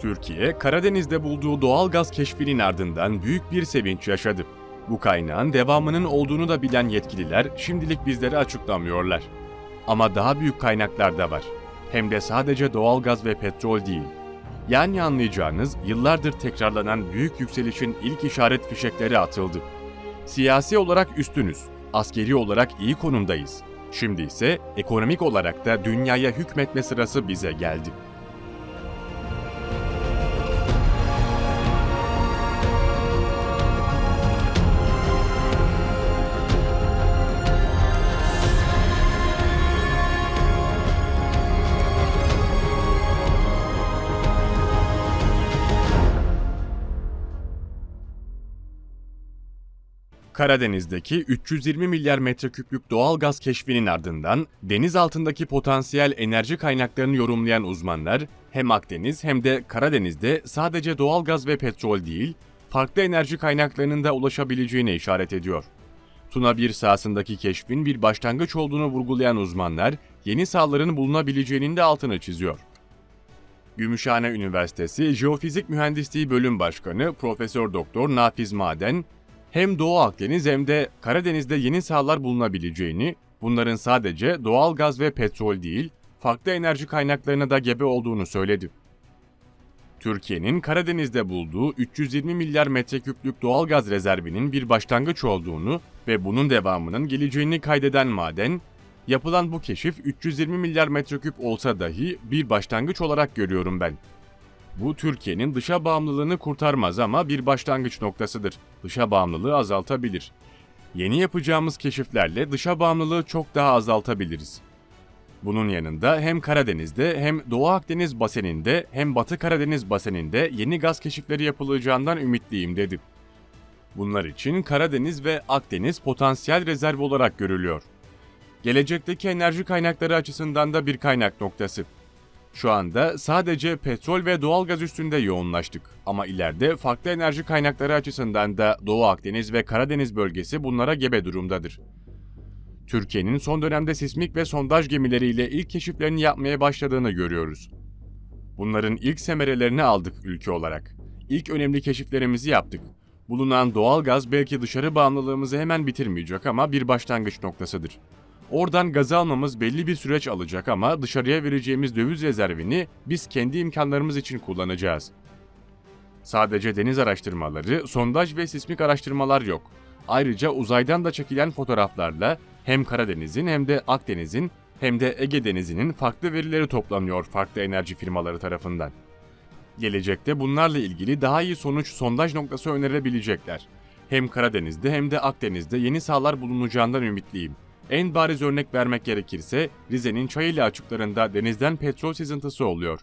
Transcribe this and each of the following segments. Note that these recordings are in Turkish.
Türkiye, Karadeniz'de bulduğu doğal gaz keşfinin ardından büyük bir sevinç yaşadı. Bu kaynağın devamının olduğunu da bilen yetkililer şimdilik bizlere açıklamıyorlar. Ama daha büyük kaynaklar da var. Hem de sadece doğal gaz ve petrol değil. Yani anlayacağınız yıllardır tekrarlanan büyük yükselişin ilk işaret fişekleri atıldı. Siyasi olarak üstünüz, askeri olarak iyi konumdayız. Şimdi ise ekonomik olarak da dünyaya hükmetme sırası bize geldi. Karadeniz'deki 320 milyar metreküplük doğal gaz keşfinin ardından deniz altındaki potansiyel enerji kaynaklarını yorumlayan uzmanlar hem Akdeniz hem de Karadeniz'de sadece doğal gaz ve petrol değil, farklı enerji kaynaklarının da ulaşabileceğine işaret ediyor. Tuna 1 sahasındaki keşfin bir başlangıç olduğunu vurgulayan uzmanlar, yeni sahaların bulunabileceğinin de altını çiziyor. Gümüşhane Üniversitesi Jeofizik Mühendisliği Bölüm Başkanı Profesör Doktor Nafiz Maden, hem Doğu Akdeniz hem de Karadeniz'de yeni sahalar bulunabileceğini, bunların sadece doğal gaz ve petrol değil, farklı enerji kaynaklarına da gebe olduğunu söyledi. Türkiye'nin Karadeniz'de bulduğu 320 milyar metreküplük doğal gaz rezervinin bir başlangıç olduğunu ve bunun devamının geleceğini kaydeden maden, yapılan bu keşif 320 milyar metreküp olsa dahi bir başlangıç olarak görüyorum ben. Bu Türkiye'nin dışa bağımlılığını kurtarmaz ama bir başlangıç noktasıdır. Dışa bağımlılığı azaltabilir. Yeni yapacağımız keşiflerle dışa bağımlılığı çok daha azaltabiliriz. Bunun yanında hem Karadeniz'de hem Doğu Akdeniz baseninde hem Batı Karadeniz baseninde yeni gaz keşifleri yapılacağından ümitliyim dedi. Bunlar için Karadeniz ve Akdeniz potansiyel rezerv olarak görülüyor. Gelecekteki enerji kaynakları açısından da bir kaynak noktası. Şu anda sadece petrol ve doğalgaz üstünde yoğunlaştık ama ileride farklı enerji kaynakları açısından da Doğu Akdeniz ve Karadeniz bölgesi bunlara gebe durumdadır. Türkiye'nin son dönemde sismik ve sondaj gemileriyle ilk keşiflerini yapmaya başladığını görüyoruz. Bunların ilk semerelerini aldık ülke olarak. İlk önemli keşiflerimizi yaptık. Bulunan doğal gaz belki dışarı bağımlılığımızı hemen bitirmeyecek ama bir başlangıç noktasıdır. Oradan gaz almamız belli bir süreç alacak ama dışarıya vereceğimiz döviz rezervini biz kendi imkanlarımız için kullanacağız. Sadece deniz araştırmaları, sondaj ve sismik araştırmalar yok. Ayrıca uzaydan da çekilen fotoğraflarla hem Karadeniz'in hem de Akdeniz'in hem de Ege Denizi'nin farklı verileri toplanıyor farklı enerji firmaları tarafından. Gelecekte bunlarla ilgili daha iyi sonuç sondaj noktası önerebilecekler. Hem Karadeniz'de hem de Akdeniz'de yeni sahalar bulunacağından ümitliyim. En bariz örnek vermek gerekirse Rize'nin Çayeli açıklarında denizden petrol sızıntısı oluyor.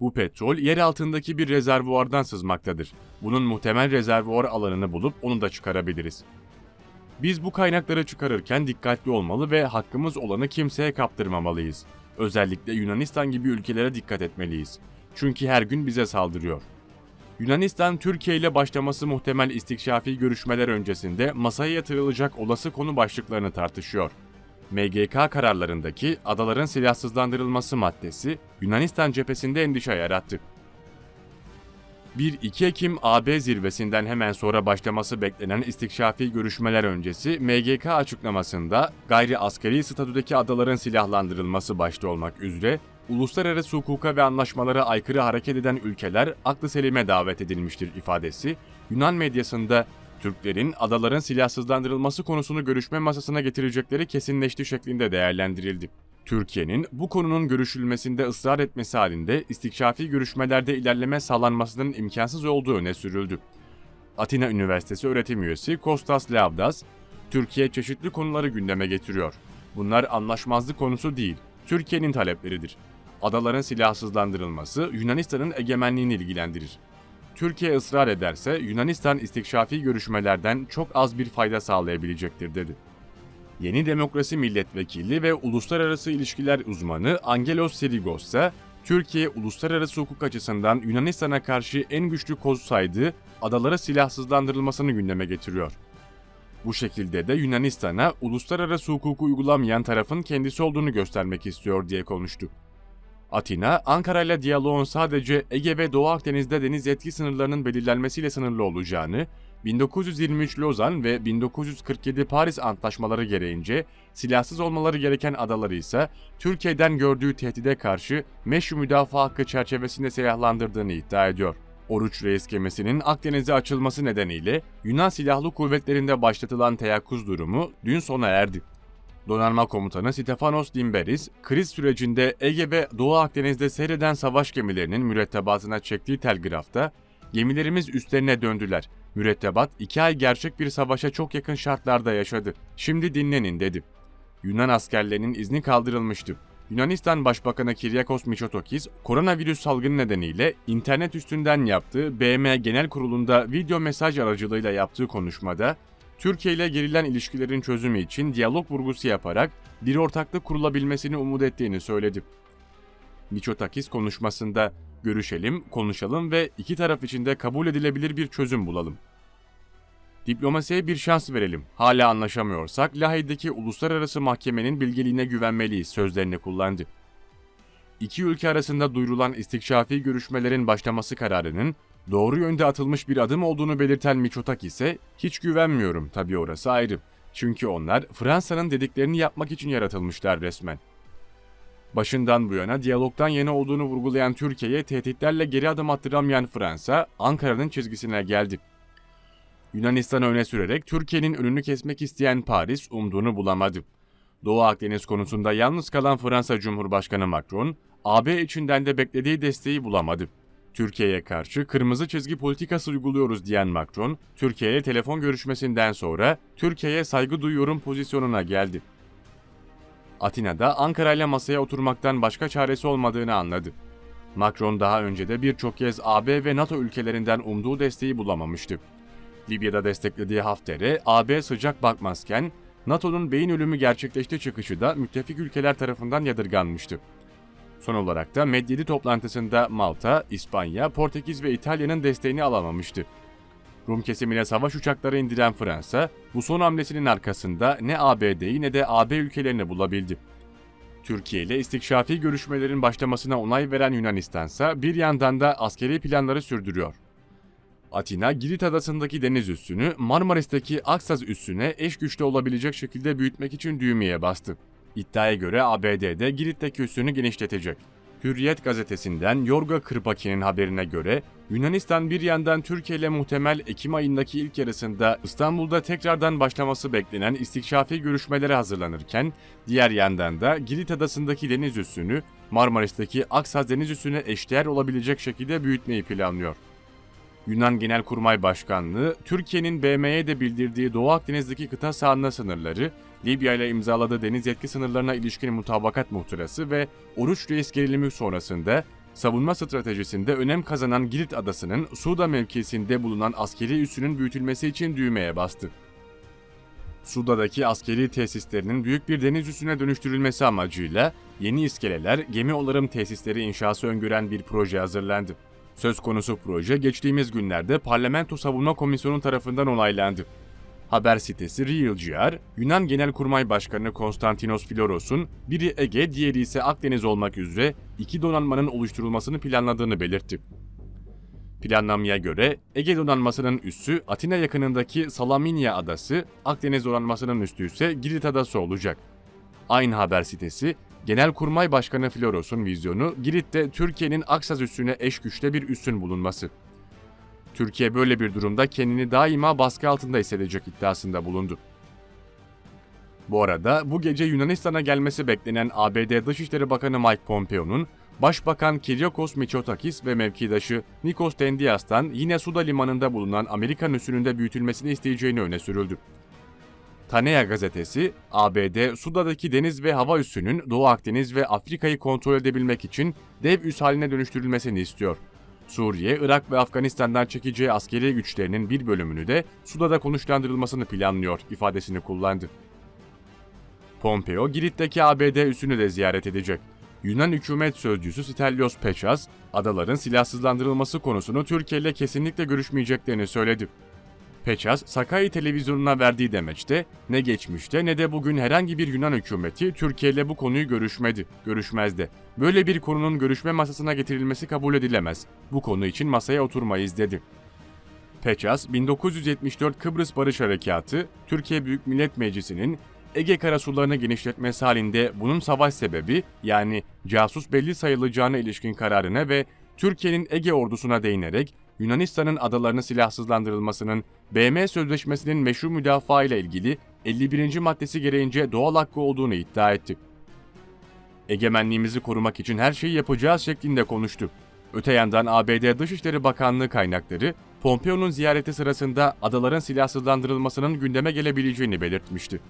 Bu petrol yer altındaki bir rezervuardan sızmaktadır. Bunun muhtemel rezervuar alanını bulup onu da çıkarabiliriz. Biz bu kaynakları çıkarırken dikkatli olmalı ve hakkımız olanı kimseye kaptırmamalıyız. Özellikle Yunanistan gibi ülkelere dikkat etmeliyiz. Çünkü her gün bize saldırıyor. Yunanistan Türkiye ile başlaması muhtemel istikşafi görüşmeler öncesinde masaya yatırılacak olası konu başlıklarını tartışıyor. MGK kararlarındaki adaların silahsızlandırılması maddesi Yunanistan cephesinde endişe yarattı. 1-2 Ekim AB zirvesinden hemen sonra başlaması beklenen istikşafi görüşmeler öncesi MGK açıklamasında gayri askeri statüdeki adaların silahlandırılması başta olmak üzere uluslararası hukuka ve anlaşmalara aykırı hareket eden ülkeler aklı selime davet edilmiştir ifadesi Yunan medyasında Türklerin adaların silahsızlandırılması konusunu görüşme masasına getirecekleri kesinleşti şeklinde değerlendirildi. Türkiye'nin bu konunun görüşülmesinde ısrar etmesi halinde istikşafi görüşmelerde ilerleme sağlanmasının imkansız olduğu öne sürüldü. Atina Üniversitesi öğretim üyesi Kostas Lavdas, Türkiye çeşitli konuları gündeme getiriyor. Bunlar anlaşmazlık konusu değil, Türkiye'nin talepleridir. Adaların silahsızlandırılması Yunanistan'ın egemenliğini ilgilendirir. Türkiye ısrar ederse Yunanistan istikşafi görüşmelerden çok az bir fayda sağlayabilecektir dedi. Yeni Demokrasi Milletvekili ve Uluslararası İlişkiler uzmanı Angelos Sirigos ise Türkiye uluslararası hukuk açısından Yunanistan'a karşı en güçlü koz saydığı adalara silahsızlandırılmasını gündeme getiriyor. Bu şekilde de Yunanistan'a uluslararası hukuku uygulamayan tarafın kendisi olduğunu göstermek istiyor diye konuştu. Atina, Ankara ile diyaloğun sadece Ege ve Doğu Akdeniz'de deniz yetki sınırlarının belirlenmesiyle sınırlı olacağını, 1923 Lozan ve 1947 Paris antlaşmaları gereğince silahsız olmaları gereken adaları ise Türkiye'den gördüğü tehdide karşı meşru müdafaa hakkı çerçevesinde silahlandırdığını iddia ediyor. Oruç Reis gemisinin Akdeniz'e açılması nedeniyle Yunan Silahlı Kuvvetleri'nde başlatılan teyakkuz durumu dün sona erdi. Donanma Komutanı Stefanos Dimberis, kriz sürecinde Ege ve Doğu Akdeniz'de seyreden savaş gemilerinin mürettebatına çektiği telgrafta, gemilerimiz üstlerine döndüler. Mürettebat iki ay gerçek bir savaşa çok yakın şartlarda yaşadı. Şimdi dinlenin dedi. Yunan askerlerinin izni kaldırılmıştı. Yunanistan Başbakanı Kyriakos Mitsotakis, koronavirüs salgını nedeniyle internet üstünden yaptığı BM Genel Kurulu'nda video mesaj aracılığıyla yaptığı konuşmada, Türkiye ile gerilen ilişkilerin çözümü için diyalog vurgusu yaparak bir ortaklık kurulabilmesini umut ettiğini söyledi. Mitsotakis konuşmasında görüşelim, konuşalım ve iki taraf için de kabul edilebilir bir çözüm bulalım. Diplomasiye bir şans verelim. Hala anlaşamıyorsak Lahey'deki uluslararası mahkemenin bilgeliğine güvenmeliyiz sözlerini kullandı. İki ülke arasında duyurulan istikşafi görüşmelerin başlaması kararının doğru yönde atılmış bir adım olduğunu belirten Miçotak ise hiç güvenmiyorum tabii orası ayrı. Çünkü onlar Fransa'nın dediklerini yapmak için yaratılmışlar resmen. Başından bu yana diyalogdan yana olduğunu vurgulayan Türkiye'ye tehditlerle geri adım attıramayan Fransa, Ankara'nın çizgisine geldi. Yunanistan'ı öne sürerek Türkiye'nin önünü kesmek isteyen Paris umduğunu bulamadı. Doğu Akdeniz konusunda yalnız kalan Fransa Cumhurbaşkanı Macron, AB içinden de beklediği desteği bulamadı. Türkiye'ye karşı kırmızı çizgi politikası uyguluyoruz diyen Macron, Türkiye'ye telefon görüşmesinden sonra Türkiye'ye saygı duyuyorum pozisyonuna geldi. Atina'da Ankara ile masaya oturmaktan başka çaresi olmadığını anladı. Macron daha önce de birçok kez AB ve NATO ülkelerinden umduğu desteği bulamamıştı. Libya'da desteklediği Hafter'e AB sıcak bakmazken NATO'nun beyin ölümü gerçekleşti çıkışı da müttefik ülkeler tarafından yadırganmıştı. Son olarak da Medyedi toplantısında Malta, İspanya, Portekiz ve İtalya'nın desteğini alamamıştı. Rum kesimine savaş uçakları indiren Fransa, bu son hamlesinin arkasında ne ABD'yi ne de AB ülkelerini bulabildi. Türkiye ile istikşafi görüşmelerin başlamasına onay veren Yunanistan ise bir yandan da askeri planları sürdürüyor. Atina, Girit adasındaki deniz üssünü Marmaris'teki Aksaz üssüne eş güçlü olabilecek şekilde büyütmek için düğmeye bastı. İddiaya göre ABD'de Girit'teki üssünü genişletecek. Hürriyet gazetesinden Yorga Kırbaki'nin haberine göre Yunanistan bir yandan Türkiye ile muhtemel Ekim ayındaki ilk yarısında İstanbul'da tekrardan başlaması beklenen istikşafi görüşmelere hazırlanırken diğer yandan da Girit adasındaki deniz üssünü Marmaris'teki Aksaz deniz üssüne eşdeğer olabilecek şekilde büyütmeyi planlıyor. Yunan Genelkurmay Başkanlığı, Türkiye'nin BM'ye de bildirdiği Doğu Akdeniz'deki kıta sahanına sınırları, Libya ile imzaladığı deniz yetki sınırlarına ilişkin mutabakat muhtırası ve Oruç Reis gerilimi sonrasında savunma stratejisinde önem kazanan Girit Adası'nın Suda mevkisinde bulunan askeri üssünün büyütülmesi için düğmeye bastı. Suda'daki askeri tesislerinin büyük bir deniz üssüne dönüştürülmesi amacıyla yeni iskeleler, gemi onarım tesisleri inşası öngören bir proje hazırlandı. Söz konusu proje geçtiğimiz günlerde Parlamento Savunma Komisyonu tarafından onaylandı. Haber sitesi RealGR, Yunan Genelkurmay Başkanı Konstantinos Filoros'un biri Ege, diğeri ise Akdeniz olmak üzere iki donanmanın oluşturulmasını planladığını belirtti. Planlamaya göre Ege donanmasının üssü Atina yakınındaki Salaminia adası, Akdeniz donanmasının üssü ise Girit adası olacak. Aynı haber sitesi Genelkurmay Başkanı Floros'un vizyonu Girit'te Türkiye'nin Aksaz üssüne eş güçte bir üssün bulunması. Türkiye böyle bir durumda kendini daima baskı altında hissedecek iddiasında bulundu. Bu arada bu gece Yunanistan'a gelmesi beklenen ABD Dışişleri Bakanı Mike Pompeo'nun Başbakan Kyriakos Mitsotakis ve mevkidaşı Nikos Dendias'tan yine Suda limanında bulunan Amerikan üssünün büyütülmesini isteyeceğini öne sürüldü. Tanea gazetesi, ABD, Suda'daki deniz ve hava üssünün Doğu Akdeniz ve Afrika'yı kontrol edebilmek için dev üs haline dönüştürülmesini istiyor. Suriye, Irak ve Afganistan'dan çekeceği askeri güçlerinin bir bölümünü de Suda'da konuşlandırılmasını planlıyor ifadesini kullandı. Pompeo, Girit'teki ABD üssünü de ziyaret edecek. Yunan hükümet sözcüsü Stelios Pechas, adaların silahsızlandırılması konusunu Türkiye ile kesinlikle görüşmeyeceklerini söyledi. Peças, Sakai televizyonuna verdiği demeçte ne geçmişte ne de bugün herhangi bir Yunan hükümeti Türkiye ile bu konuyu görüşmedi, görüşmez de. Böyle bir konunun görüşme masasına getirilmesi kabul edilemez. Bu konu için masaya oturmayız dedi. Peças, 1974 Kıbrıs Barış Harekatı, Türkiye Büyük Millet Meclisi'nin Ege karasularını genişletmesi halinde bunun savaş sebebi yani casus belli sayılacağına ilişkin kararına ve Türkiye'nin Ege ordusuna değinerek Yunanistan'ın adalarını silahsızlandırılmasının BM Sözleşmesi'nin meşru müdafaa ile ilgili 51. maddesi gereğince doğal hakkı olduğunu iddia etti. Egemenliğimizi korumak için her şeyi yapacağız şeklinde konuştu. Öte yandan ABD Dışişleri Bakanlığı kaynakları Pompeo'nun ziyareti sırasında adaların silahsızlandırılmasının gündeme gelebileceğini belirtmişti.